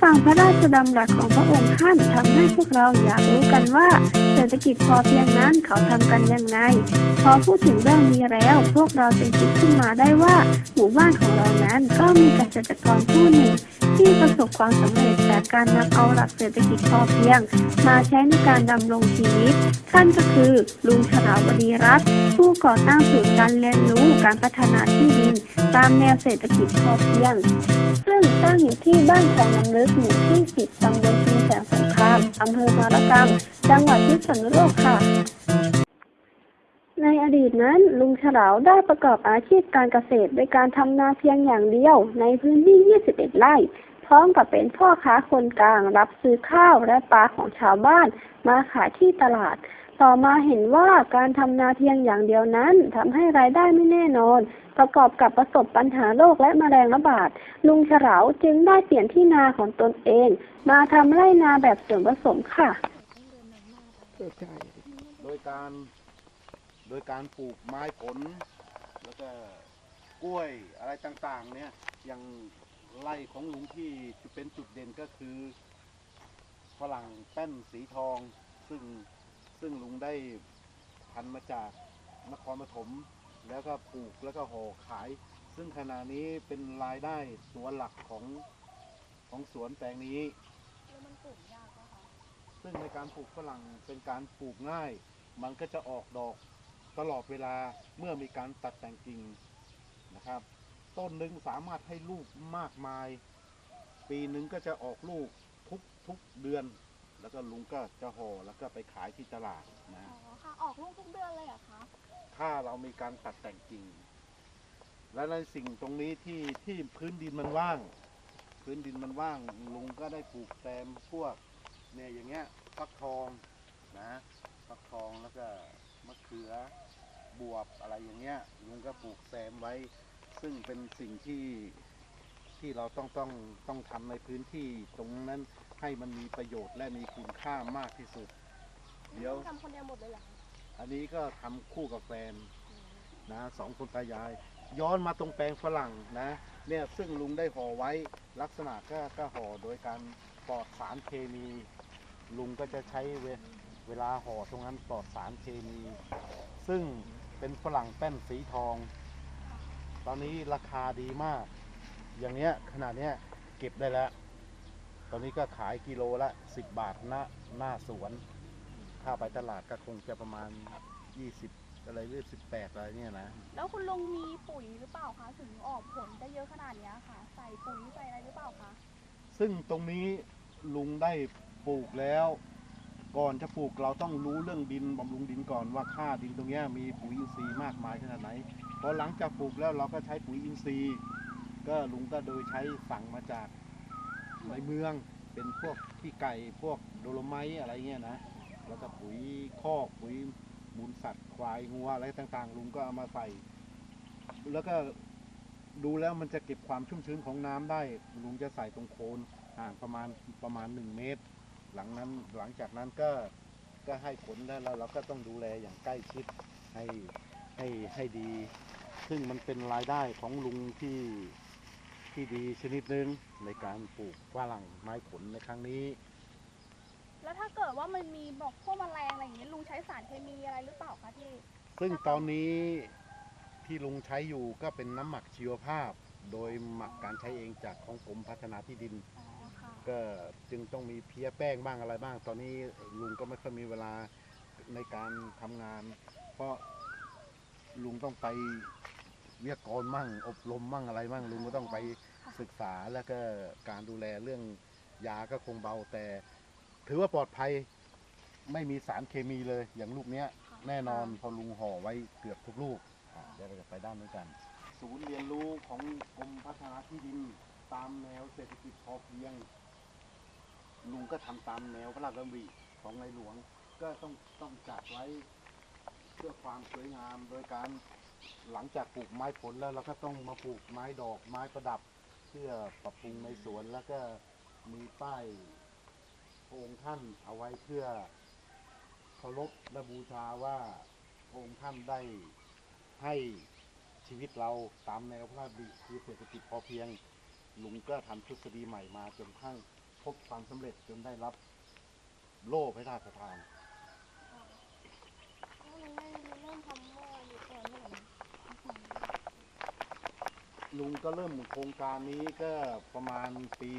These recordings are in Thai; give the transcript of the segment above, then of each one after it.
ฟังพระราชดำรัสของพระองค์ท่านทำให้พวกเราอยากรู้กันว่า เศรษฐกิจพอเพียงนั้นเขาทำกันยังไง พอพูดถึงเรื่องนี้แล้ว พวกเราจึงคิดขึ้นมาได้ว่า หมู่บ้านของเรานั้นก็มีเกษตรกรผู้หนึ่งที่ประสบความสำเร็จจากการนำเอาหลักเศรษฐกิจพอเพียง มาใช้ในการดำรงชีวิต ท่านก็คือ ลุงฉลาวดีรัตผู้ก่อตั้งศูนย์การเรียนรู้การพัฒนาที่ดิน ตามแนวเศรษฐกิจพอเพียง ซึ่งตั้งอยู่ที่บ้านคลองน้ำลึกหมู่ที่10ตำบลชุมแสงสงครามอำเภอบารกรรมจังหวัดพิษณุโลกค่ะ ในอดีตนั้นลุงฉลาวได้ประกอบอาชีพการเกษตรโดยการทำนาเพียงอย่างเดียวในพื้นที่ 21 ไร่ พร้อมกับเป็นพ่อค้าคนกลางรับซื้อข้าวและปลาของชาวบ้านมาขายที่ตลาด ต่อมาเห็นว่าการทำนาเพียงอย่างเดียวนั้นทำให้รายได้ไม่แน่นอน ประกอบกับประสบปัญหาโรคและแมลงระบาด ลุงเฉลาจึงได้เปลี่ยนที่นาของตนเอง มาทำไร่นาแบบส่วนผสมค่ะ โดยการ โดยการปลูกไม้ผล แล้วก็กล้วยอะไรต่างๆ เนี่ย อย่างไร่ของลุงที่จะเป็นจุดเด่นก็คือฝรั่งแป้นสีทองซึ่ง ซึ่งลุงได้พันธุ์มาจากนครปฐมแล้วก็ปลูกแล้วก็ห่อขาย ซึ่งขณะนี้เป็นรายได้ตัวหลักของของสวนแปลงนี้ซึ่งในการปลูกฝรั่งเป็นการปลูกง่าย มันก็จะออกดอกตลอดเวลาเมื่อมีการตัดแต่งกิ่งนะครับ ต้นหนึ่งสามารถให้ลูกมากมาย ปีหนึ่งก็จะออกลูกทุกทุกเดือน แล้วก็ลุงก็จะห่อแล้วก็ไปขายที่ตลาดนะอ๋อค่ะ ออกลูกทุกเดือนเลยเหรอคะถ้าเรามีการตัดแต่งกิ่ง และในสิ่งตรงนี้ที่ที่พื้นดินมันว่าง พื้นดินมันว่างลุงก็ได้ปลูกแซมพวกเนี่ยอย่างเงี้ยฟักทองนะฟักทองแล้วก็มะเขือบวบอะไรอย่างเงี้ยลุงก็ปลูกแซมไว้ ซึ่งเป็นสิ่งที่ที่เราต้องต้องต้องทำในพื้นที่ตรงนั้น ให้มันมีประโยชน์และมีคุณค่ามากที่สุด เดี๋ยวทำคนเดียวหมดเลยเหรอคะอันนี้ก็ทำคู่กับแฟนนะสองคนตายาย ย้อนมาตรงแปลงฝรั่งนะ เนี่ยซึ่งลุงได้ห่อไว้ลักษณะก็ก็ห่อโดยการปลอดสารเคมี ลุงก็จะใช้เวเวลาห่อตรงนั้นปลอดสารเคมี ซึ่งเป็นฝรั่งแป้นสีทอง ตอนนี้ราคาดีมาก อย่างเนี้ยขนาดเนี้ยเก็บได้แล้ว ตอนนี้ก็ขายกิโลละ 10 บาทหน้าหน้าสวน ถ้าไปตลาดก็คงจะประมาณ 20 อะไรหรือ18 อะไรเนี่ยนะ แล้วคุณลุงมีปุ๋ยหรือเปล่าคะถึงออกผลได้เยอะขนาดเนี้ยค่ะ ใส่ปุ๋ยใส่อะไรหรือเปล่าคะซึ่งตรงนี้ลุงได้ปลูกแล้ว ก่อนจะปลูกเราต้องรู้เรื่องดินบำรุงดินก่อนว่าค่าดินตรงเนี้ยมีปุ๋ยอินทรีย์มากมายขนาดไหนพอหลังจากปลูกแล้วเราก็ใช้ปุ๋ยอินทรีย์ ก็ลุงก็โดยใช้สั่งมาจาก ในเมืองเป็นพวกขี้ไก่พวกโดโลไมต์อะไรเงี้ยนะแล้วก็ปุ๋ยคอกปุ๋ยมูลสัตว์ควายงัวอะไรต่างๆ ลุงก็เอามาใส่ แล้วก็ดูแล้วมันจะเก็บความชุ่มชื้นของน้ำได้ ลุงจะใส่ตรงโคนห่างประมาณประมาณหนึ่งเมตร หลังนั้นหลังจากนั้นก็ก็ให้ผลได้แล้วเราก็ต้องดูแลอย่างใกล้ชิดให้ให้ให้ดี ซึ่งมันเป็นรายได้ของลุงที่ ที่ดีชนิดหนึ่งในการปลูกฝรั่งไม้ผลในครั้งนี้ แล้วถ้าเกิดว่ามันมีบอกพวกแมลงอะไรอย่างเงี้ยลุงใช้สารเคมีอะไรหรือเปล่าคะที่ ซึ่งตอนนี้ที่ลุงใช้อยู่ก็เป็นน้ำหมักชีวภาพ โดยหมักการใช้เองจากของกรมพัฒนาที่ดิน อ๋อค่ะ ก็จึงต้องมีเพี้ยแป้งบ้างอะไรบ้าง ตอนนี้ลุงก็ไม่ค่อยมีเวลาในการทำงาน เพราะลุงต้องไป วิทยากรมั่ง อบรมมั่งอะไรมั่งลุงก็ต้องไปศึกษาแล้วก็การดูแลเรื่องยาก็คงเบาแต่ ถือว่าปลอดภัยไม่มีสารเคมีเลย อย่างลูกเนี้ยค่ะแน่นอนพอลุงห่อไว้เกือบทุกลูกอะเดี๋ยวเราจะไปด้านนู้นกัน ศูนย์เรียนรู้ของกรมพัฒนาที่ดินตามแนวเศรษฐกิจพอเพียง ลุงก็ทำตามแนวพระราชดำริของในหลวง ก็ต้องต้องจัดไว้เพื่อความสวยงามโดยการ หลังจากปลูกไม้ผลแล้วเราก็ต้องมาปลูกไม้ดอกไม้ประดับ เพื่อปรับปรุงในสวนแล้วก็มีป้ายพระองค์ท่านเอาไว้เพื่อเคารพและบูชาว่าพระองค์ท่านได้ให้ชีวิตเราตามแนวพระราชดำริคือเศรษฐกิจพอเพียงลุงก็ทำทฤษฎีใหม่มาจนกระทั่งพบความสำเร็จจนได้รับโล่พระราชทาน แล้วลุงได้เริ่มทำเมื่ออายุเท่าไหร่ ลุงก็เริ่มโครงการนี้ก็ประมาณปี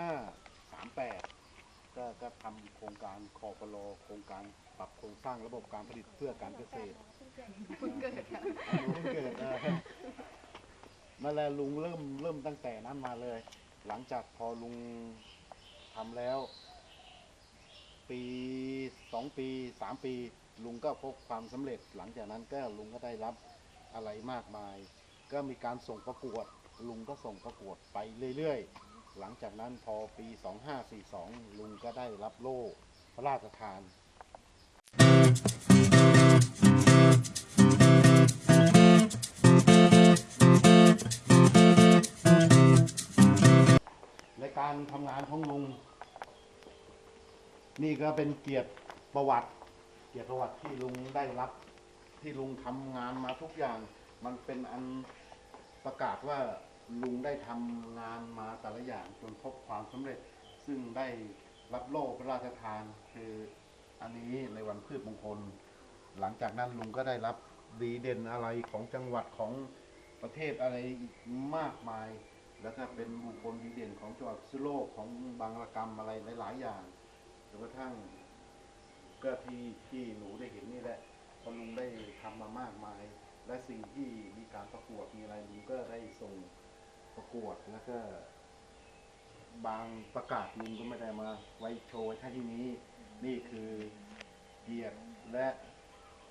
2538ก็ก็ทำโครงการคอปลอโครงการปรับโครงสร้างระบบการผลิตเพื่อการเกษตรเพิ่งเกิดค่ะลุงเกิดนั่นแหละลุงเริ่มเริ่มตั้งแต่นั้นมาเลย หลังจากพอลุงทำแล้ว ปีสองปีสามปี ลุงก็พบความสำเร็จ หลังจากนั้นก็ลุงก็ได้รับ อะไรมากมาย ก็มีการส่งประกวด ลุงก็ส่งประกวดไปเรื่อยๆ หลังจากนั้นพอปี 2542 ลุงก็ได้รับโล่พระราชทานในการทำงานของลุง นี่ก็เป็นเกียรติประวัติ เกียรติประวัติที่ลุงได้รับ ที่ลุงทำงานมาทุกอย่าง มันเป็นอันประกาศว่าลุงได้ทำงานมาแต่ละอย่างจนพบความสำเร็จ ซึ่งได้รับโล่พระราชทานคืออันนี้ในวันพืชมงคล หลังจากนั้นลุงก็ได้รับดีเด่นอะไรของจังหวัดของประเทศอะไรอีกมากมาย แล้วก็เป็นบุคคลดีเด่นของจังหวัดพิษณุโลกของบางระกรรมอะไรหลาย ๆ อย่างจนกระทั่งก็ที่ที่หนูได้เห็นนี่แหละ พอลุงได้ทำมามากมาย และสิ่งที่มีการประกวดมีอะไรลุงก็ได้ส่งประกวดแล้วก็ บางประกาศลุงก็ไม่ได้มา ไว้โชว์ไว้แค่ที่นี้ นี่คือเกียรติและ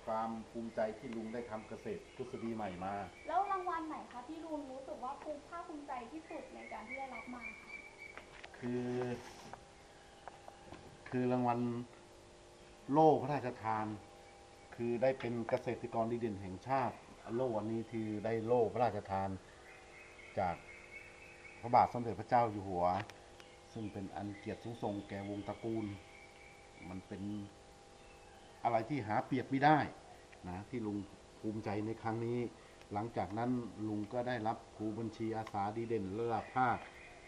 ความภูมิใจที่ลุงได้ทำเกษตรทฤษฎีใหม่มา แล้วรางวัลไหนคะที่ลุงรู้สึกว่าภูมิภาคภูมิใจที่สุดในการที่ได้รับมาค่ะคือ คือรางวัลโล่พระราชทาน คือได้เป็นเกษตรกรดีเด่นแห่งชาติ โล่อันนี้ที่ได้โล่พระราชทาน จากพระบาทสมเด็จพระเจ้าอยู่หัว ซึ่งเป็นอันเกียรติสูงส่งแก่วงตระกูล มันเป็นอะไรที่หาเปรียบไม่ได้นะที่ลุงภูมิใจในครั้งนี้ หลังจากนั้นลุงก็ได้รับครูบัญชีอาสาดีเด่นระดับภาค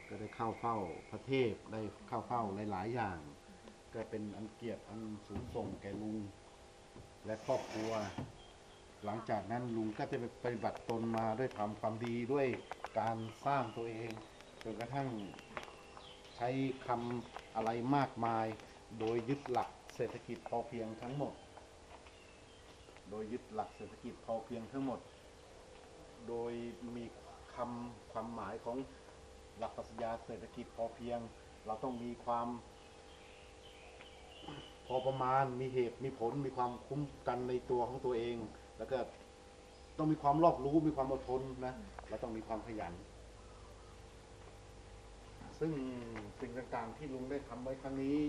ก็ได้เข้าเฝ้าพระเทพได้เข้าเฝ้าหลาย ๆ อย่าง ก็เป็นอันเกียรติอันสูงส่งแก่ลุง และครอบครัว หลังจากนั้นลุงก็จะไปปฏิบัติตนมาด้วยทำความดีด้วยการสร้างตัวเองจนกระทั่งใช้คำอะไรมากมาย โดยยึดหลักเศรษฐกิจพอเพียงทั้งหมด โดยยึดหลักเศรษฐกิจพอเพียงทั้งหมด โดยมีคำความหมายของหลักปรัชญาเศรษฐกิจพอเพียง เราต้องมีความ อประมาณมีเหตุมีผลมีความคุ้มกันในตัวของตัวเอง แล้วก็ต้องมีความรอบรู้มีความอดทนนะเราต้องมีความขยัน ซึ่งสิ่งต่างๆที่ลุงได้ทำไว้ครั้งนี้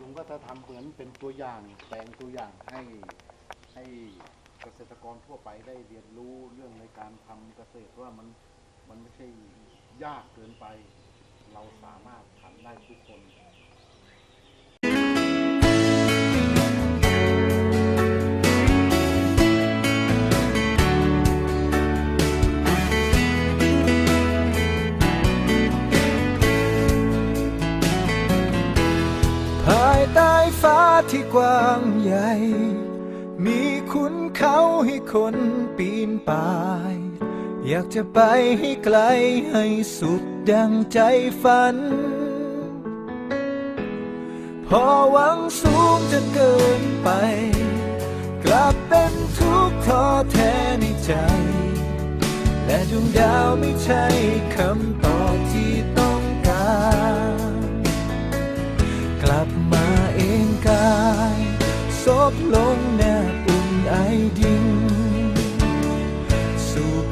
ลุงก็จะทำเหมือนเป็นตัวอย่างแปลงตัวอย่างให้ให้เกษตรกรทั่วไปได้เรียนรู้เรื่องในการทำเกษตรว่ามันมันไม่ใช่ยากเกินไป เราสามารถทำได้ทุกคนภายใต้ฟ้าที่กว้างใหญ่ มีขุนเขาให้คนปีนป่าย อยากจะไปให้ไกลให้สุดดังใจฝัน พอหวังสูงจนเกินไป กลับเป็นทุกข์ท้อแท้ในใจ และดวงดาวไม่ใช่คำตอบที่ต้องการ กลับมาเองกายซบลงแนบอุ่นไอดินสู่